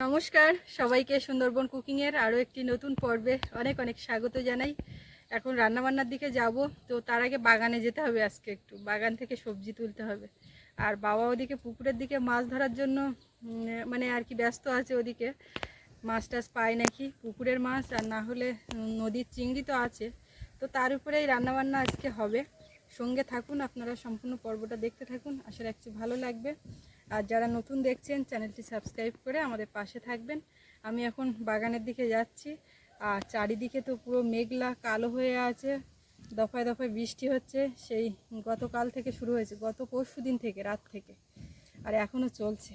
নমস্কার, সবাইকে সুন্দরবন কুকিংয়ের আরও একটি নতুন পর্বে অনেক অনেক স্বাগত জানাই। এখন রান্নাবান্নার দিকে যাব, তো তার আগে বাগানে যেতে হবে আজকে একটু। বাগান থেকে সবজি তুলতে হবে। আর বাবা ওদিকে পুকুরের দিকে মাছ ধরার জন্য মানে আর কি ব্যস্ত আছে ওদিকে। মাছ টাছ পায় নাকি? পুকুরের মাছ আর না হলে নদীর চিংড়ি তো আছে। তো তার উপরেই রান্নাবান্না আজকে হবে। সঙ্গে থাকুন, আপনারা সম্পূর্ণ পর্বটা দেখতে থাকুন। আশা রাখছি ভালো লাগবে। আর যারা নতুন দেখছেন, চ্যানেলটি সাবস্ক্রাইব করে আমাদের পাশে থাকবেন। আমি এখন বাগানের দিকে যাচ্ছি। আর চারিদিকে তো পুরো মেঘলা, কালো হয়ে আছে। দফায় দফায় বৃষ্টি হচ্ছে। সেই গতকাল থেকে শুরু হয়েছে, গত পরশু দিন থেকে, রাত থেকে। আর এখনও চলছে।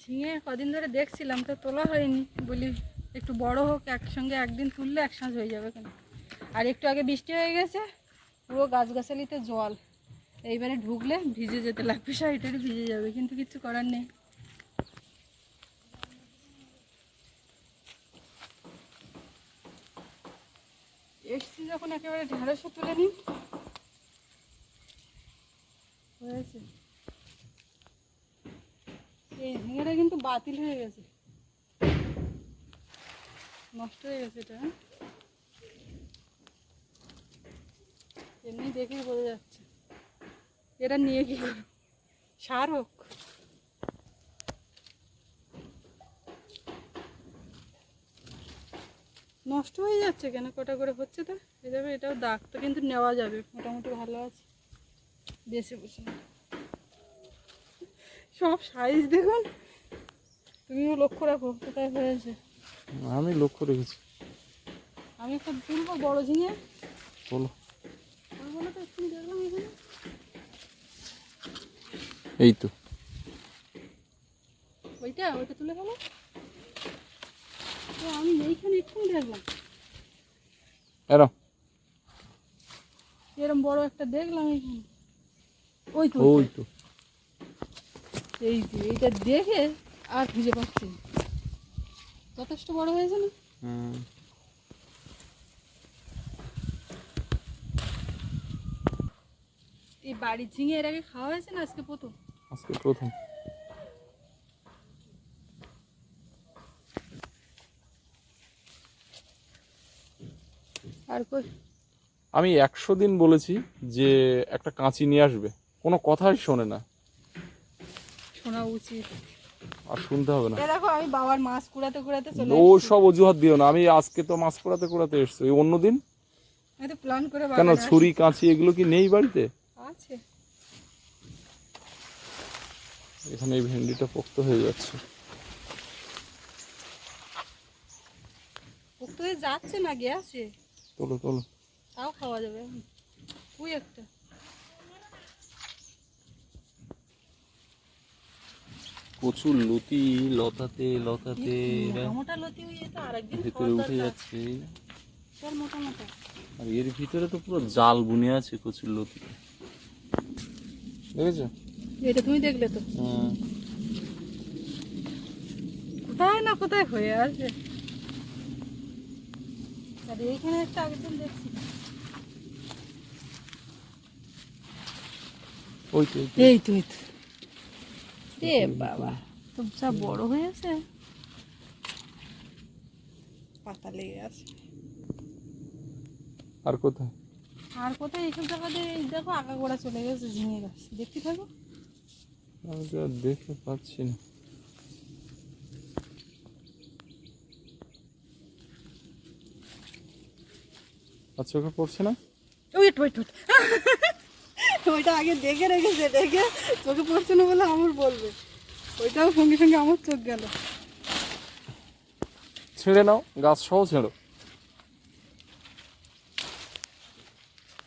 ঝিঙে কদিন ধরে দেখছিলাম, তো তোলা হয়নি, বলি একটু বড় হোক, একসঙ্গে একদিন তুললে একসাথে হয়ে যাবে কেন? আর একটু আগে বৃষ্টি হয়ে গেছে, পুরো গাছগাছালিতে জল। এইবারে ঢুকলে ভিজে যেতে লাগবে সাইডের ভিজে যাবে, কিন্তু কিছু করার নেই। এসছি যখন একেবারে ঢেঁড়সও তুলে নিন হয়েছে। এই ঝিঙেটা কিন্তু বাতিল হয়ে গেছে। নষ্ট হয়ে গেছে এটা? এমনি দেখেই বোঝা যাচ্ছে। এটা নিয়ে কি সার হোক। নষ্ট হয়ে যাচ্ছে কেন? কটা করে হচ্ছে তো? এই যাবে এটাও দাগ তো কিন্তু নেওয়া যাবে। মোটামুটি ভালো আছে। বেশি বসে সব সাইজ দেখুন। তুমিও লক্ষ্য রাখো কোথায় হয়েছে। আমি লক্ষ্য রেখেছি। আমি একটা তুলবো বড় ঝিঙে। বলো এই তো। ওইটা ওইটা তুলে তো আমি এইখানে একটু দেখলাম। এরম। এরকম বড় একটা দেখলাম এইখানে ওই তো ওই তো। এই যে এইটা দেখে আর খুঁজে পাচ্ছি না। যথেষ্ট বড় হয়েছে না হুম। এই বাড়ির ঝিঙে এর আগে খাওয়া হয়েছে না আজকে প্রথম? আজকে প্রথম। আর কই? আমি একশো দিন বলেছি যে একটা কাঁচি নিয়ে আসবে। কোনো কথাই শোনে না। শোনা উচিত। আর শুনতে হবে না। দেখো আমি বাবার মাছ কুড়াতে কুড়াতে চলে ও সব অজুহাত দিও না আমি আজকে তো মাছ কুড়াতে কুড়াতে এসছো। এই অন্য দিন? প্ল্যান করে কেন ছুরি কাঁচি এগুলো কি নেই বাড়িতে? আছে। এখানে এই ভেন্ডিটা পোক্ত হয়ে যাচ্ছে। পোক্ত হয়ে যাচ্ছে না গেছে তোলো তোলো। তাও খাওয়া যাবে। তুই একটা। প্রচুর লতি লতাতে লতাতে হয়ে ভেতরে উঠে যাচ্ছে। আর এর ভিতরে তো পুরো জাল বুনে আছে কচুর লতি। দেখেছ? এটা তুমি দেখলে তো। হুম। কোথায় না কোথায় হয়ে আছে? আর এইখানে একটা দিন দেখছি। ওই তো ওই তো। এ বাবা। তো যা বড় হয়ে আছে? পাতা লেগে আছে। আর কোথায়? আর কোথায়? এইসব জায়গাতে দেখো আগা গোড়া চলে গেছে ঝিঙে গাছ। দেখতে থাকো। আমি তো দেখতে পাচ্ছি না। আর চোখে পড়ছে না? ওয়েট ওয়েট ওয়েট ওইটা আগে দেখে রেখেছে দেখে চোখে পড়ছে না বলে আমার বলবে। ওইটাও সঙ্গে সঙ্গে আমার চোখ গেল। ছেড়ে নাও গাছ সহ ছেড়ো।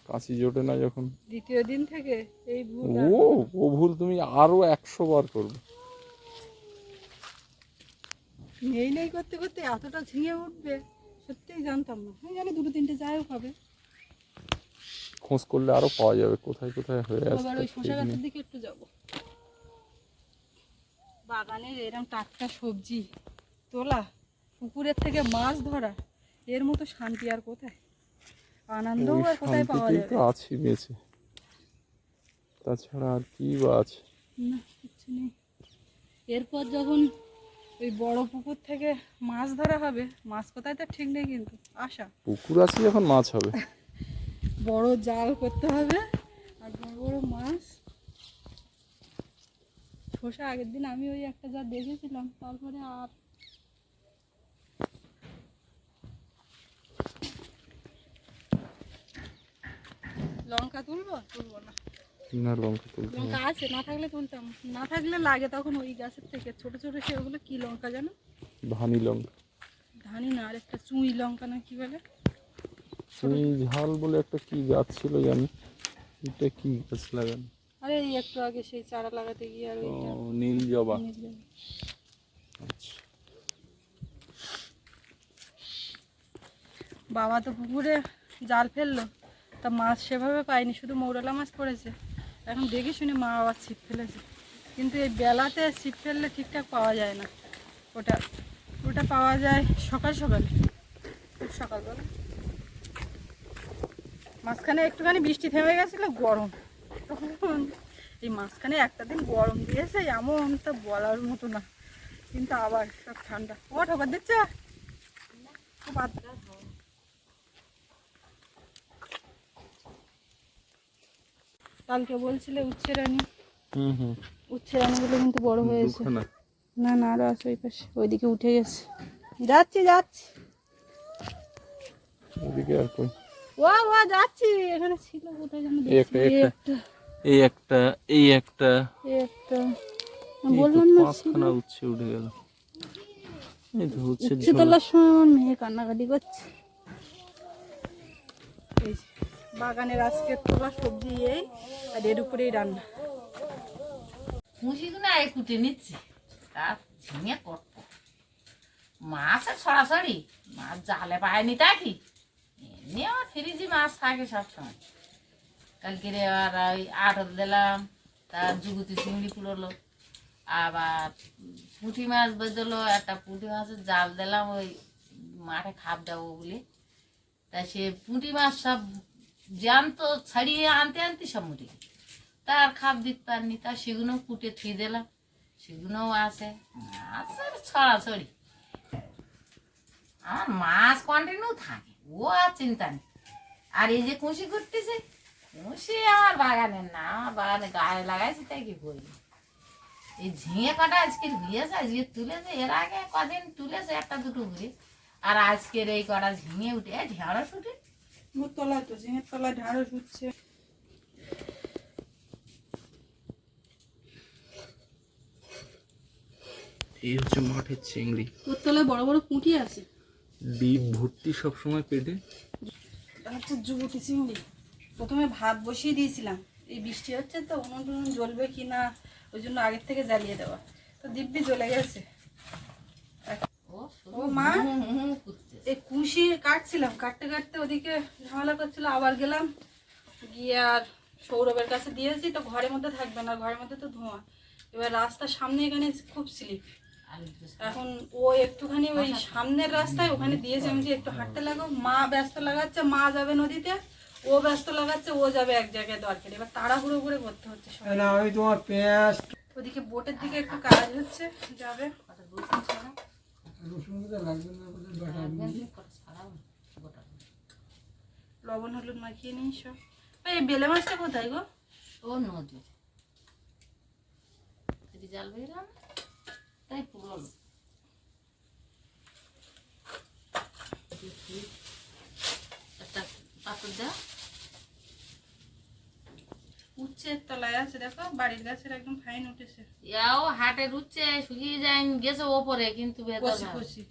কাঁচি জোটে না যখন। দ্বিতীয় দিন থেকে এই ভুল ও ও ভুল তুমি আরও একশো বার করবে। নেই নেই করতে করতে এতটা ঝিঙে উঠবে সত্যিই জানতাম না। আমি জানি দুটো তিনটে যাই হবে। খোঁজ করলে আরও পাওয়া যাবে। কোথায় কোথায় হয়ে আছে এবার ওই গাছের দিকে একটু যাব। বাগানের এরম টাটকা সবজি তোলা পুকুরের থেকে মাছ ধরা এর মতো শান্তি আর কোথায়? আনন্দও ওই আর কোথায় পাওয়া যাবে? তো আছি বেঁচে। তাছাড়া আর কি বা আছে? না কিছু নেই। এরপর যখন ওই বড় পুকুর থেকে মাছ ধরা হবে মাছ কোথায় তো ঠিক নেই কিন্তু আশা। পুকুর আছে যখন মাছ হবে। বড় জাল করতে হবে আর বড় বড় মাছ। শসা আগের দিন আমি ওই একটা যা দেখেছিলাম তারপরে আর লঙ্কা তুলবো? তুলবো না। না লঙ্কা তুলতে লঙ্কা আছে না থাকলে তুলতাম। না থাকলে লাগে তখন ওই গাছের থেকে। ছোট ছোট সেগুলো কি লঙ্কা জানো? ধানি লঙ্কা। ধানি না আর একটা চুই লঙ্কা না কি বলে? তুমি ঝাল বলে একটা কি গাছ ছিল জানি? এটা কি? গাছ লাগানো। আরে এই একটু আগে সেই চারা লাগাতে গিয়ে আর ও ওইটা নীল জবা। আচ্ছা। বাবা তো পুকুরে জাল ফেলল। তা মাছ সেভাবে পাইনি শুধু মৌরালা মাছ পড়েছে। এখন দেখি শুনি মা আবার ছিপ ফেলেছে। কিন্তু এই বেলাতে ছিপ ফেললে ঠিকঠাক পাওয়া যায় না। ওটা ওটা পাওয়া যায় সকাল সকালে। খুব সকালবেলা। মাঝখানে একটুখানি বৃষ্টি থেমে গেছিল গরম। তখন এই মাঝখানে একটা দিন গরম দিয়েছে এমন তো বলার মতো না। কিন্তু আবার সব ঠান্ডা। ও ঠাকুর দিচ্ছে? কালকে বলছিলে উচ্ছে রানী। হুম হুম। উচ্ছে রানীগুলো কিন্তু বড় হয়েছে না। না আরও আছে ওই পাশে। ওইদিকে উঠে গেছে। যাচ্ছি যাচ্ছি। ওদিকে আর কই। ও ও যাচ্ছি। এখানে ছিল কোথায় যেন একটা, একটা। একটা এই একটা। এই একটা। এই একটা বললাম না পাঁচখানা উচ্ছে উঠে গেল। এই তো উচ্ছে উচ্ছে তোলার সময় আমার মেয়ে কান্নাকাটি করছে। এই বাগানের আজকে তোলা সবজি এই আর এর উপরেই রান্না। মুসিগুলো কুটে নিচ্ছি। ঝিঙে করতো মাছের ছড়াছড়ি মাছ জালে পায়নি তা কি? এমনি আমার ফ্রিজি মাছ থাকে সবসময়। কালকে আর ওই আটর দিলাম, তার জুগুতি চিংড়ি পুরোলো আবার পুঁটি মাছ বেজলো একটা পুঁটি মাছের জাল দিলাম, ওই মাঠে খাপ দেবো বলে। তা সে পুঁটি মাছ সব জ্যান্ত ছাড়িয়ে আনতে আনতে সব মুটি তার খাপ দিতে পারিনি, তা সেগুলো কুটে থুয়ে দিলাম সেগুলোও আছে, মাছের ছড়াছড়ি। আমার মাছ কন্টিনিউ থাকে। ও আর চিন্তা নেই আর এই যে কুশি করতেছে কুশি আমার বাগানের না আমার বাগানে গায়ে লাগাইছি তাই কি করি? এই ঝিঙে কটা আজকের হয়েছে আজকে তুলেছে এর আগে কদিন তুলেছে একটা দুটো ঘুরে আর আজকের এই কটা ঝিঙে উঠে ঢেঁড়স উঠে। তলায় তো ঝিঙের তলায় ঢাড়স উঠছে। এই হচ্ছে মাঠের চিংড়ি। তোর তলায় বড় বড় পুঁটি আছে। ডিপ ভর্তি সব সময় পেটে? এটা হচ্ছে যুবতী চিংড়ি। প্রথমে ভাত বসিয়ে দিয়েছিলাম। এই বৃষ্টি হচ্ছে তো উনুন টুনুন জ্বলবে কি না ওই জন্য আগের থেকে জ্বালিয়ে দেওয়া। তো দিব্যি জ্বলে গেছে। ও মা এই কুশি কাটছিলাম কাটতে কাটতে ওদিকে ঝামেলা করছিল আবার গেলাম। গিয়ে আর সৌরভের কাছে দিয়েছি তো ঘরের মধ্যে থাকবে না ঘরের মধ্যে তো ধোঁয়া। এবার রাস্তার সামনে এখানে খুব স্লিপ। এখন ও একটুখানি ওই সামনের রাস্তায় ওখানে দিয়েছে আমি যে একটু হাঁটতে লাগো মা ব্যস্ত লাগাচ্ছে মা যাবে নদীতে ও ব্যস্ত লাগাচ্ছে ও যাবে এক জায়গায় দরকার এবার তাড়াহুড়ো করে করতে হচ্ছে আমি তোমার পেঁয়াজ ওদিকে বোটের দিকে একটু কাজ হচ্ছে যাবে। করে। লবণ হলুদ মাখিয়ে নিই সব। এই বেলে মাছটা কোথায় গো? ও যদি জাল বেরলাম তাই পুরোলো দেখি, একটা পাথর দেওয়া উচ্ছের তলায় আছে দেখো বাড়ির গাছের একদম ফাইন উঠেছে ইয়াও হাটে রুচ্ছে শুকিয়ে যায় গেছে ওপরে কিন্তু কষি কষি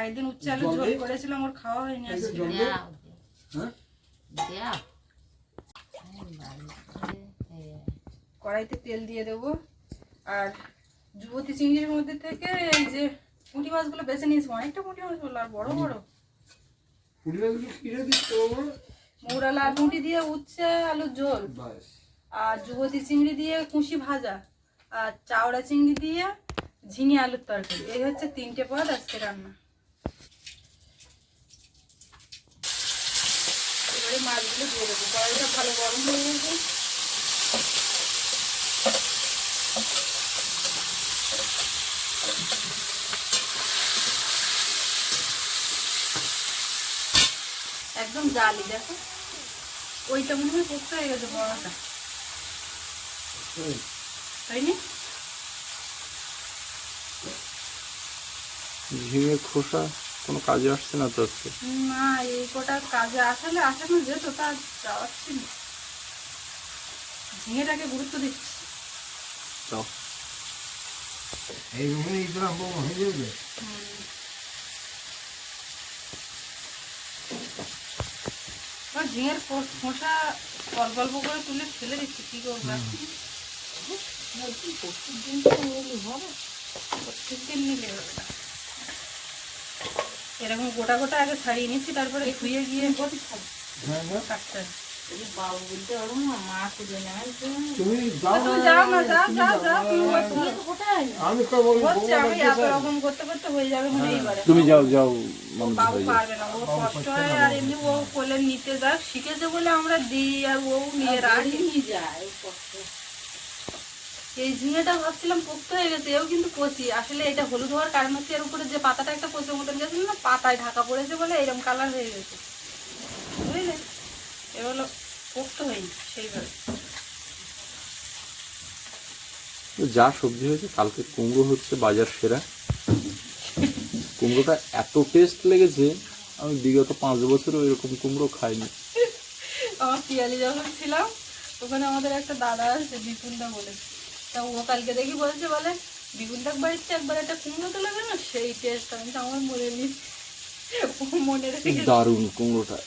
একদিন উচ্ছে আলু ঝোল করেছিলাম ওর খাওয়া হয়নি আজকে। দেও, দেও। হ্যাঁ? কড়াইতে তেল দিয়ে দেবো আর যুবতী চিংড়ির মধ্যে থেকে এই যে পুঁটি মাছগুলো বেছে নিয়েছি অনেকটা পুঁটি মাছ বলল আর বড় বড়। পুরিগুলো কিনে দিচ্ছ মৌরালা আর পুঁটি দিয়ে উচ্ছে আলুর ঝোল আর যুবতী চিংড়ি দিয়ে কুশি ভাজা আর চাওড়া চিংড়ি দিয়ে ঝিঙে আলুর তরকারি। এই হচ্ছে তিনটে পদ আজকে রান্না। এবারে মাছগুলো দিয়ে দেবো। কড়াইটা ভালো গরম হয়ে গেছে। একদম জালি দেখো। ওইটা মনে হয় পোক্ত হয়ে গেছে বড়টা। হয়নি ঝিঙের খোসা কোনো কাজে আসছে না তো আজকে? না এই কটা কাজে আসলে আসানো যেত তা যাওয়াচ্ছি না। ঝিঙেটাকে গুরুত্ব দিচ্ছি। তাও এই রুমে ইতরা বউ হয়ে যাবে ঝিঙের খোসা অল্প অল্প করে তুলে ফেলে দিচ্ছি কি করব? এখন? প্রত্যেকদিন তো ওগুলো হবে প্রত্যেকদিন নিলে হবে না। এরকম গোটা গোটা আগে ছাড়িয়ে নিচ্ছি তারপরে ধুয়ে গিয়ে হ্যাঁ না কাটতে তুমি যাও যাও না যাও যাও যাও তুমি বসো। কোথায়? আমি কব হচ্ছে আমি এত রকম করতে করতে হয়ে যাবে এবারে তুমি যাও যাও বাবু পারবে না ও কষ্ট আর এমনি ও কোলে নিতে যাক শিখেছে বলে আমরা দিই আর ও নিয়ে রাখি নিয়ে যায় এই ঝিঙেটা ভাবছিলাম পোক্ত হয়ে গেছে এও কিন্তু কচি। আসলে এটা হলুদ হওয়ার কারণ হচ্ছে এর উপরে যে পাতাটা একটা কচি মতন গেছিল না পাতায় ঢাকা পড়েছে বলে এরকম কালার হয়ে গেছে। এ পোক্ত হয়নি সেইভাবে। যা সবজি হয়েছে কালকে কুমড়ো হচ্ছে বাজার সেরা। কুমড়োটা এত টেস্ট লেগেছে আমি বিগত পাঁচ বছরও এরকম কুমড়ো খাইনি। আমার পিয়ালি যখন ছিলাম ওখানে আমাদের একটা দাদা আছে বিপুনদা বলে। তা ও কালকে দেখি বলছে বলে বিপুনদার বাড়িতে একবার একটা কুমড়ো তো লাগে না সেই টেস্ট আমি তো আমার মনে নি মনে রেখে দারুণ কুমড়োটা।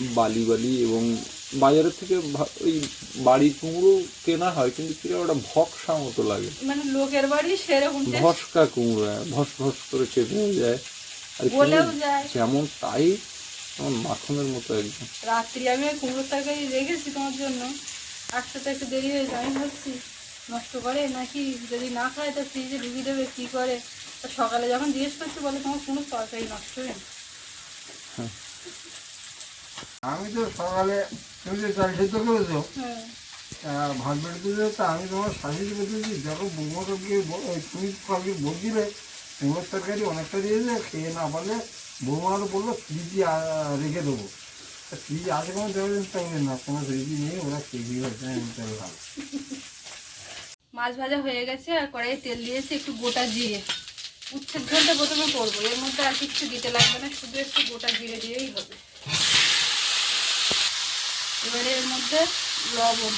বালি বালি এবং বাজারের থেকে ওই বাড়ির কুমড়ো কেনা হয় কিন্তু কীরকম ওটা ভকসা মতো লাগে। মানে লোকের বাড়ি সেরকম ভসকা কুমড়ো হ্যাঁ, ভস ভস করে হয়ে যায়। আর কুমড়ো যায়। যেমন তাই যেমন মাখনের মতো একদম। রাত্রি আমি ওই কুমড়োর তরকারি রেখেছি তোমার জন্য। তো একটু দেরি হয়েছে আমি ভাবছি নষ্ট করে নাকি যদি না খায় তো ফ্রিজে ঢুকিয়ে দেবে কী করে? সকালে যখন জিজ্ঞেস করছি বলে তোমার কোনো তরকারি নষ্ট হয়নি। আমি তো সকালে তুমি যে চাল সেদ্ধ করেছ হ্যাঁ ভাত বেড়ে দিলে তা আমি তোমার শাশুড়ি বলতেছি দেখো বৌমাকে গিয়ে ব- ওই তুমি কালকে ভোট দিলে কুমড়োর তরকারি অনেকটা দিয়েছে খেয়ে না পারলে বৌমারও বলল ফ্রিজে রেখে দেবো। ফ্রিজে আছে কোনো দেওয়া তাহলে না কোনো ফ্রিজই নেই ওরা খেয়ে আমি তাহলে ভালো। মাছ ভাজা হয়ে গেছে আর কড়াইয়ে তেল দিয়েছি একটু গোটা জিরে। উচ্ছের ঝোলটা প্রথমে করব এর মধ্যে আর কিছু দিতে লাগবে না শুধু একটু গোটা জিরে দিয়েই হবে। এবারে এর মধ্যে লবণ,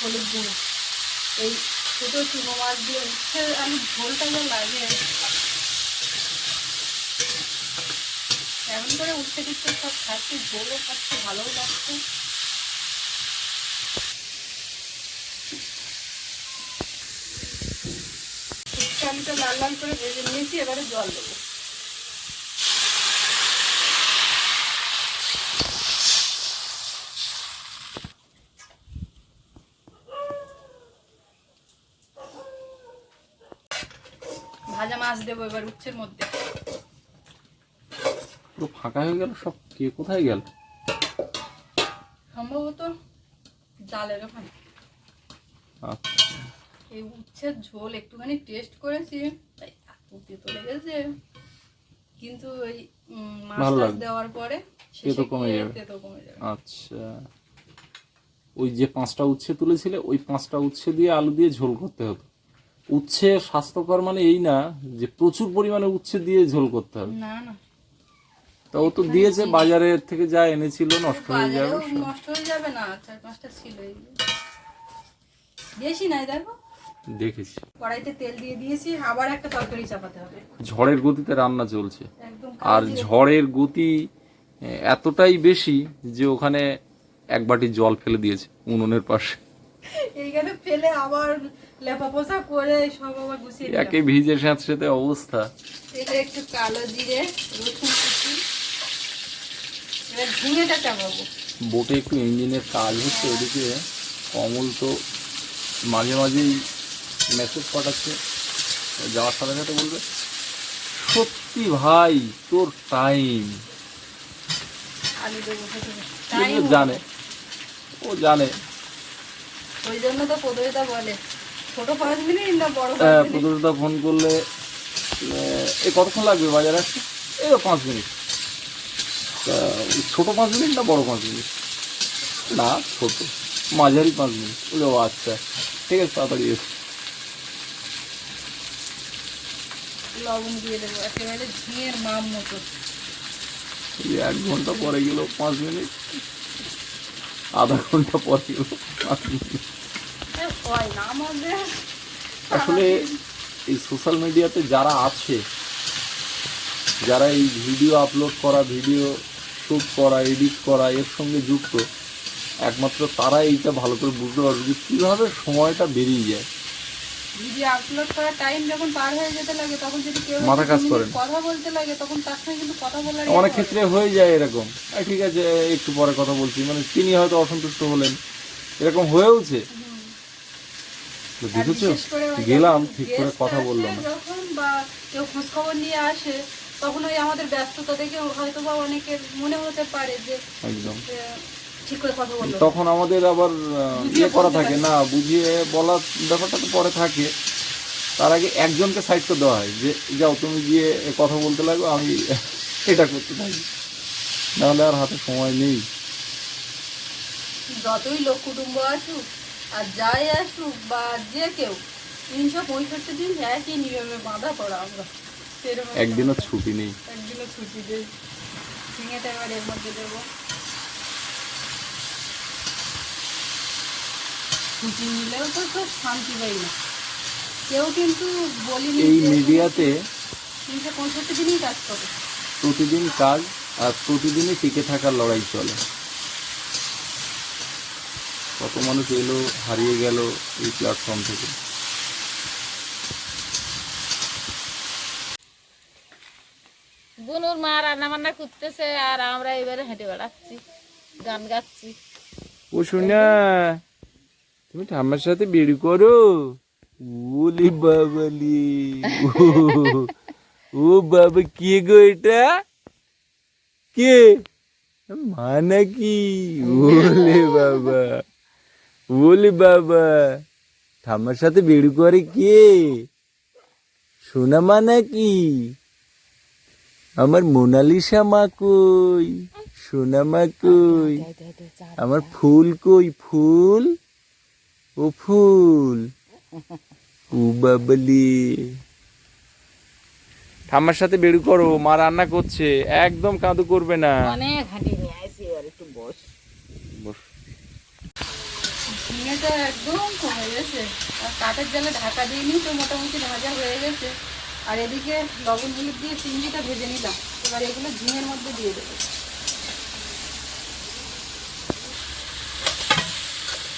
হলুদ গুঁড়ো। এই ছোটো চুনো মাছ দিয়ে উচ্ছে আমি ঝোলটা যা লাগে। এমন করে উঠতে দিচ্ছে, সব খাচ্ছি, ঝোলও খাচ্ছি, ভালোও লাগছে। উচ্ছে আলুটা লাল লাল করে ভেজে নিয়েছি, এবারে জল দেবো ভাজা মাছ দেবো এবার উচ্ছের মধ্যে। পুরো ফাঁকা হয়ে গেল সব। কে কোথায় গেল? সম্ভবত জালের ওখানে। আচ্ছা। এই উচ্ছের ঝোল একটুখানি টেস্ট করেছি তাই এত তেতো লেগেছে। কিন্তু ওই মাছ। দেওয়ার পরে তেতো শেষে কমে যাবে। তেতো কমে যাবে। আচ্ছা। ওই যে পাঁচটা উচ্ছে তুলেছিলে ওই পাঁচটা উচ্ছে দিয়ে আলু দিয়ে ঝোল করতে হতো। উচ্ছে স্বাস্থ্যকর মানে এই না যে প্রচুর পরিমাণে উচ্ছে দিয়ে ঝোল করতে হবে। না না। তা ও তো দিয়েছে বাজারের থেকে যা এনেছিল নষ্ট হয়ে যাবে নষ্ট হয়ে যাবে না চার পাঁচটা ছিল বেশি নাই দেখো? দেখেছি। কড়াইতে তেল দিয়ে দিয়েছি আবার একটা তরকারি চাপাতে হবে। ঝড়ের গতিতে রান্না চলছে। আর ঝড়ের গতি এতটাই বেশি যে ওখানে এক বাটি জল ফেলে দিয়েছে উনুনের পাশে। এইখানে ফেলে আবার লেপা করে সব আবার গুছিয়ে একে ভিজে স্যাঁতসেতে অবস্থা। তেলে একটু কালো জিরে রসুন কুচি। এবার ঝিঙেটা চাপাবো বোটে একটু ইঞ্জিনের কাজ হচ্ছে ওদিকে কমল তো মাঝে মাঝেই মেসেজ পাঠাচ্ছে। যাওয়ার সাথে সাথে বলবে সত্যি ভাই তোর টাইম জানে। ও জানে। ওই জন্য তো পদবিতা বলে। হ্যাঁ? প্রদুরদা ফোন করলে এ কতক্ষণ লাগবে বাজারে আসতে? এই পাঁচ মিনিট। তা ছোটো পাঁচ মিনিট না বড় পাঁচ মিনিট? না ছোট। মাঝারি পাঁচ মিনিট। বলে ও আচ্ছা। ঠিক আছে তাড়াতাড়ি এসো। লবণ দিয়ে দেবো একেবারে ঝিঙের মাম মতো। এক ঘণ্টা পরে গেল পাঁচ মিনিট। আধা ঘণ্টা পরে গেল পাঁচ মিনিট। এ হয় না আমাদের। আসলে এই সোশ্যাল মিডিয়াতে যারা আছে যারা এই ভিডিও আপলোড করা ভিডিও শ্যুট করা এডিট করা এর সঙ্গে যুক্ত একমাত্র তারা এইটা ভালো করে বুঝতে পারবে যে কীভাবে সময়টা বেরিয়ে যায়। ভিডিও আপলোড করার টাইম যখন পার হয়ে যেতে লাগে তখন যদি কেউ মাথা কাজ দু করে কথা বলতে লাগে তখন তার সঙ্গে কিন্তু কথা বলার অনেক ক্ষেত্রে হয়ে যায় এরকম। ঠিক আছে একটু পরে কথা বলছি। মানে তিনি হয়তো অসন্তুষ্ট হলেন। এরকম হয়েওছে। তো দেখেছ? ওই গেলাম ঠিক করে কথা আসে বলল না যখন বা কেউ খোঁজ খবর নিয়ে আসে তখন ওই আমাদের ব্যস্ততা দেখে হয়তো বা অনেকের মনে হতে পারে যে একদম। তখন আমাদের আবার ইয়ে করা থাকে না বুঝিয়ে বলার ব্যাপারটা তো পরে থাকে। তার আগে একজনকে সাইড করে দেওয়া হয় যে যাও তুমি গিয়ে কথা বলতে লাগো আমি এটা করতে থাকি। নাহলে আর হাতে সময় নেই। যতই লোক কুটুম্ব আসুক আর যাই আসুক বা যে কেউ তিনশো পঁয়ষট্টি দিন একই নিয়মে বাঁধা পড়া আমরা। সেরকম একদিনও ছুটি নেই। একদিনও ছুটি ঝিঙেটা এবার এর মধ্যে দেবো। ছুটি নিলেও তো খুব শান্তি পাই না। কেউ কিন্তু বলিনি এই মিডিয়াতে তিনশো পঁয়ষট্টি দিনই কাজ করে। প্রতিদিন কাজ আর প্রতিদিনই টিকে থাকার লড়াই চলে। কত মানুষ এলো হারিয়ে গেল এই প্ল্যাটফর্ম থেকে। বুনুর মা রান্না বান্না করতেছে আর আমরা এবারে হেঁটে বেড়াচ্ছি গান গাচ্ছি। ও শোনা তুমি ঠাম্মার সাথে বেড়ি করো? ওলি বাবালি ও- ও বাবা কে গো এটা? কে? মা নাকি? ওলে বাবা। ওলে বাবা ঠাম্মার সাথে বেড়ি করে কে? সোনা মা নাকি আমার মোনালিসা মা কই? সোনা মা কই? আমার ফুল কই? ফুল? ও ফুল। ও বাবলি ঠাম্মার সাথে বেড়ু করো মা রান্না করছে একদম কাঁদু করবে না। অনেক হাঁটি নিয়ে আসি এবার একটু বস বস। ঝিঙেটা একদম কমে গেছে। আর কাঠের জালে ঢাকা দিইনি তো মোটামুটি ভাজা হয়ে গেছে। আর এদিকে লবণ হলুদ দিয়ে চিংড়িটা ভেজে নিলাম। এবার এগুলো ঝিঙের মধ্যে দিয়ে দেবো।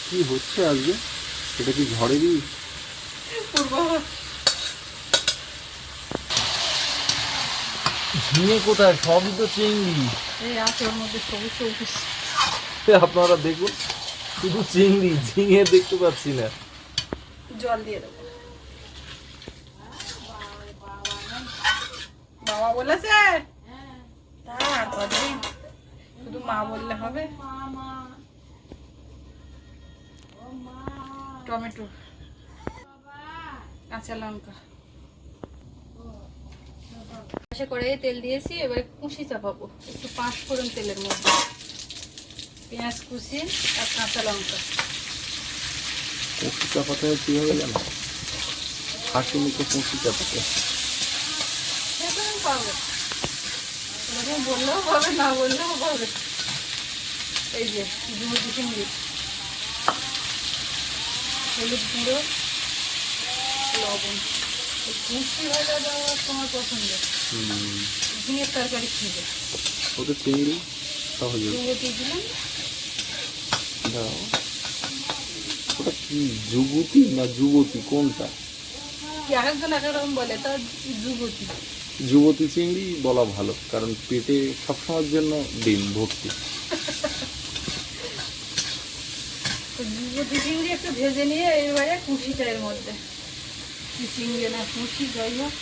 কি হচ্ছে আজকে? এটা কি ঝড়েরই পূর্বাভাস ঝিঙে কোথায়? সবই তো চিংড়ি। এই আছে ওর মধ্যে সবুজ সবুজ। আপনারা দেখুন। শুধু চিংড়ি ঝিঙে দেখতে পাচ্ছি না। জল দিয়ে দেবো। বাবা বলেছে? শুধু মা বললে হবে। টমেটো কাঁচা লঙ্কা। কড়াইয়ে তেল দিয়েছি এবার কুশি চাপাবো। একটু পাঁচ ফোড়ন তেলের মধ্যে। পেঁয়াজ কুচি আর কাঁচা লঙ্কা। কষি চাপাতে কীভাবে জানো? হাসি মুখে কষি চাপাতে পাবে। বললেও পাবে না বললেও পাবে। এই যে জুমুটি চিংড়ি হলুদ গুঁড়ো লবণ। কুচি ভাজা দেওয়া তোমার পছন্দ। ঝিঙের তরকারি খেয়ে ওটা চিংড়ি? সহজে দাও। ওটা কি যুবতী না যুবতী কোনটা? একজন এক এক রকম বলে তার জুবতি যুবতী চিংড়ি বলা ভালো কারণ পেটে সবসময়ের জন্য ডিম ভর্তি। তো জুবতি চিংড়ি একটু ভেজে নিয়ে এবারে কুচিটা এর মধ্যে। কি চিংড়ি না কুচি যাই হোক।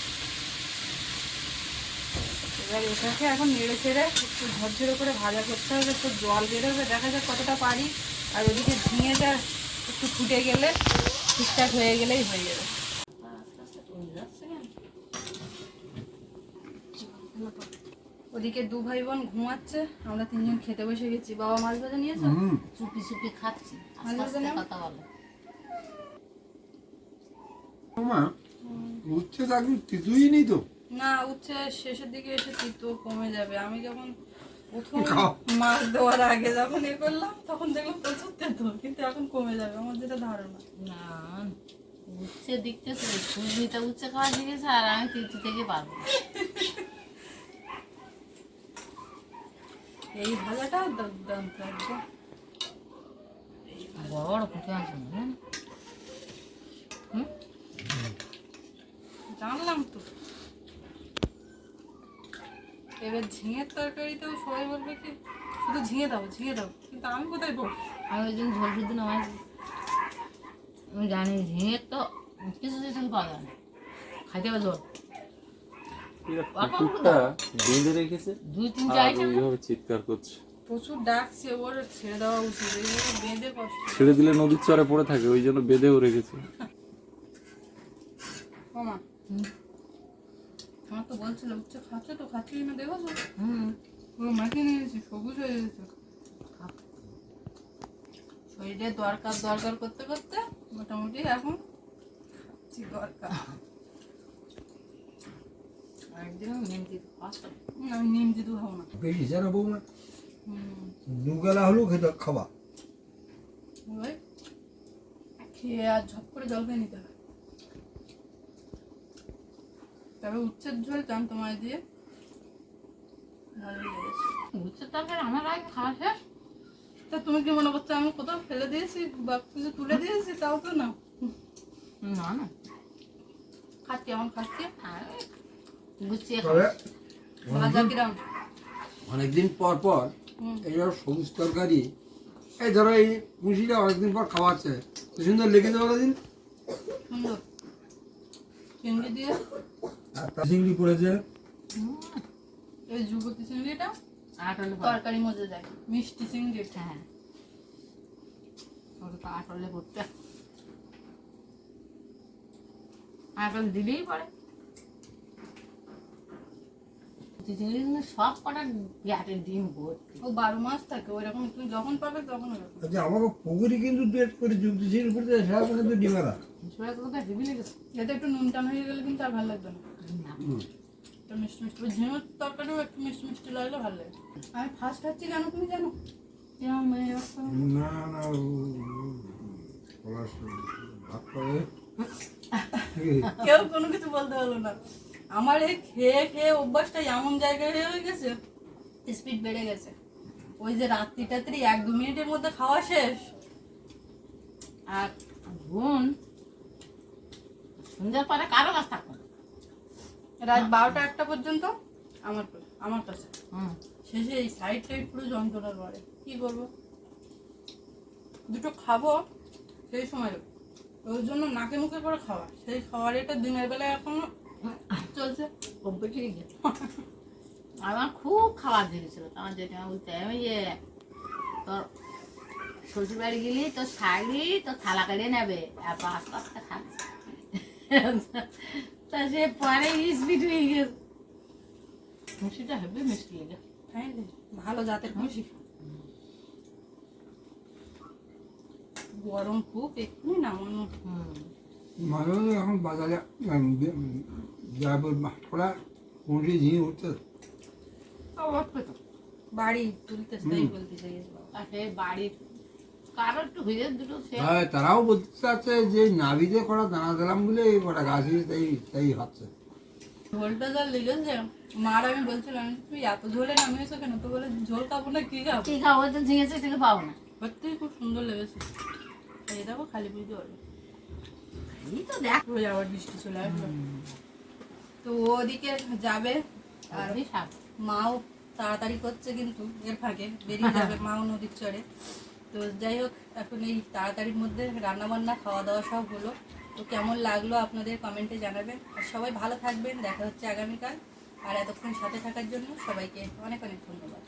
এবার এটাকে এখন নেড়ে ছেড়ে একটু ঝরঝরে করে ভাজা করতে হবে একটু জল বেরোবে দেখা যাক কতটা পারি। আর ওদিকে ঝিঙেটা একটু ফুটে গেলে ঠিকঠাক হয়ে গেলেই হয়ে যাবে? ওদিকে দু ভাই বোন ঘুমাচ্ছে আমরা তিনজন খেতে বসে গেছি। বাবা মাছ ভাজা নিয়েছো? চুপি চুপি খাচ্ছি। কথা বলে। উচ্ছে নেই তো। না উচ্ছে শেষের দিকে এসে তিতো কমে যাবে। আমি যখন প্রথম মাছ দেওয়ার আগে যখন এ করলাম তখন দেখলাম প্রচুর তেতো কিন্তু এখন কমে যাবে। আমার যেটা ধারণা। না উচ্ছে সুজিটা উচ্ছে খাওয়া শিখেছে আর আমি থেকে পারব এই ভাজাটা দুর্দান্ত একদম। বড় ফুটে আছে জানলাম তো। এবার ঝিঙের তরকারিতেও সবাই বলবে কি শুধু ঝিঙে দাও ঝিঙে দাও কিন্তু আমি কোথায় দেবো আমি ওই জন্য ঝোল শুদ্ধ নামাই আমি জানি ঝিঙের তো কিছু কিছু পাওয়া যায় না। খাইতে হবে ঝোল কুকুরটা বেঁধে রেখেছে দুই আইটেম চিৎকার করছে। প্রচুর ডাকছে ওর ছেড়ে দেওয়া উচিত বেঁধে কষ্ট ছেড়ে দিলে নদীর চরে পড়ে থাকে ওই জন্য বেঁধেও রেখেছে। মামা আমার তো বলছিল উচ্চ খাচ্ছে তো খাচ্ছি না দেখো হুম। পুরো মাখিয়ে নিয়েছি সবুজ হয়ে গেছে। শরীরে দরকার দরকার করতে করতে? মোটামুটি এখন দরকার? একদিন খাব না। বেশি বউ না। দুবেলা হলেও খেতে খাবা। খেয়ে আর ঝপ করে জল খেয়ে নিতে হবে তবে উচ্ছের ঝোল চান তোমায় দিয়ে। লেগেছে। উচ্ছের তরকারি আমার আগে খাওয়া শেষ। তা তুমি কি মনে করছ আমি কোথাও ফেলে দিয়েছি বা কিছু তুলে দিয়েছি? তাও তো না। না না। খাচ্ছি এখন খাচ্ছি। গুছিয়ে তবে ভাজা কিরম। অনেকদিন পর পর হুম। এইসব সবুজ তরকারি এই ধরো এই মুসিটা অনেকদিন পর খাওয়াচ্ছে। সুন্দর লেগে যাবে দিন। সুন্দর। চিংড়ি দিয়ে চিংড়ি পড়েছে। এই যুবতী চিংড়িটা আটলে তরকারি মজে যায়। মিষ্টি চিংড়ি হ্যাঁ। ওটা তো আটলে করতে আটল দিলেই পরে সব কটা গ্যাটের ডিম ভর্তি। ও বারো মাস থাকে ওইরকম তুমি যখন পাবে তখন আচ্ছা আমাকে পুকুরি কিন্তু ডেট করে যুক্তি সেটা কিন্তু ডিমেরা সবাই কোথাও হেভি লেগেছে। এতে একটু নুন টান হয়ে গেলে কিন্তু আর ভালো লাগবে না। একটু মিষ্টি মিষ্টি ঝিঙের তরকারিও একটু মিষ্টি মিষ্টি লাগলে ভালো লাগে। আমি ফার্স্ট হচ্ছি কেন তুমি জানো? একটা না না কেউ কোনো কিছু বলতে পারল না। আমার এই খেয়ে খেয়ে অভ্যাসটা এমন জায়গায় হয়ে গেছে স্পিড বেড়ে গেছে। ওই যে রাত্রি টাত্রি এক দু মিনিটের মধ্যে খাওয়া শেষ। আর বোন সন্ধ্যার পরে কারও কাছ থাকতো না। রাত বারোটা একটা পর্যন্ত আমার আমার কাছে হুম। শেষে এই সাইড টাইড পুরো যন্ত্রণা করে কি করব? দুটো খাব সেই সময় ওর জন্য নাকে মুখে করে খাওয়া। সেই খাওয়ার এটা দিনের বেলায় এখনও চলছে। আমার খুব খাবার দিয়েছিল আমার যেটা বলতে আমি যে তোর শ্বশুর বাড়ি গেলি তোর শাড়ি তোর থালা কেড়ে নেবে। তারপর আস্তে আস্তে খাচ্ছে তা সে পরে স্পিড হয়ে গেছে মিষ্টিটা হেবি মিষ্টি লেগে তাই ভালো জাতের খুশি গরম খুব এক্ষুনি নামানো। হুম। মাঝে এখন বাজারে যাব করা মুরগি ঝিঙে উঠছে। অবাক বাড়ি তুলতে তাই বলতে চাই আর সে বাড়ির কারও একটু হয়ে দুটো সে হ্যাঁ তারাও বলতে চাচ্ছে যে নাভিতে করা দানা দিলাম বলে এই কটা গাছ তাই তাই হচ্ছে। ঝোলটা যা লেগেছে মার আমি বলছিলাম তুই এত ঝোলে নামিয়েছো কেন? তো বলে ঝোল খাব না কি খাব? কি খাব? তো ঝিঙেছে থেকে পাবো না। সত্যিই খুব সুন্দর লেগেছে। এই দেখো খালি বুঝতে পারবে এই তো দেখ। রোজ আবার বৃষ্টি চলে আসলো তো ওদিকে যাবে আর মাও তাড়াতাড়ি করছে কিন্তু এর ফাঁকে বেরিয়ে যাবে মাও নদীর চড়ে তো যাই হোক, এখন এই তাড়াতাড়ির মধ্যে রান্না বান্না খাওয়া দাওয়া সব হলো। তো কেমন লাগল আপনাদের কমেন্টে জানাবেন। আর সবাই ভালো থাকবেন, দেখা হচ্ছে আগামীকাল। আর এতক্ষণ সাথে থাকার জন্য সবাইকে অনেক অনেক ধন্যবাদ।